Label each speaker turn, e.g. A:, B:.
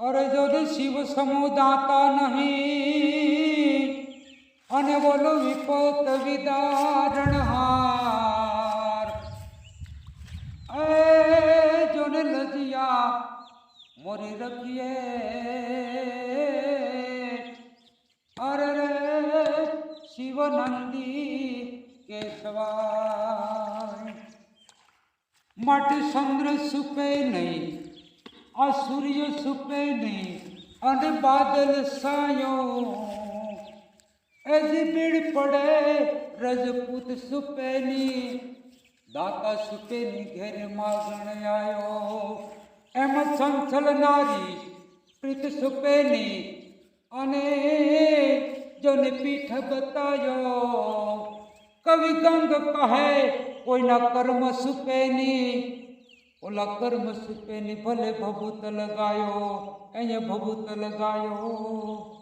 A: અરે જો ને શિવ સમુદાતા નહીં. અને બોલો વિપત વિદારણહાર એ જો ને લજિયા મોરી રખીએ. અરે રે શિવનંદી કેશવા માટે ચંદ્ર સુપે નહીં. આ સૂર્ય સુપે નહીં અને બાદલ સાયો. એજી પીડ પડે, રજપૂત સુપેની દાતા સુપેની ઘેર માગણ આવ્યો એમ ચંચલ નારી પ્રીત સુપેની અને જોને પીઠ બતાયો. કવિ ગંગ કહે, કોઈના કર્મ સુપેની ઓલા કર્મ સુપેની ભલે ભભૂત લગાયો અહીંયા ભભૂત લગાયો.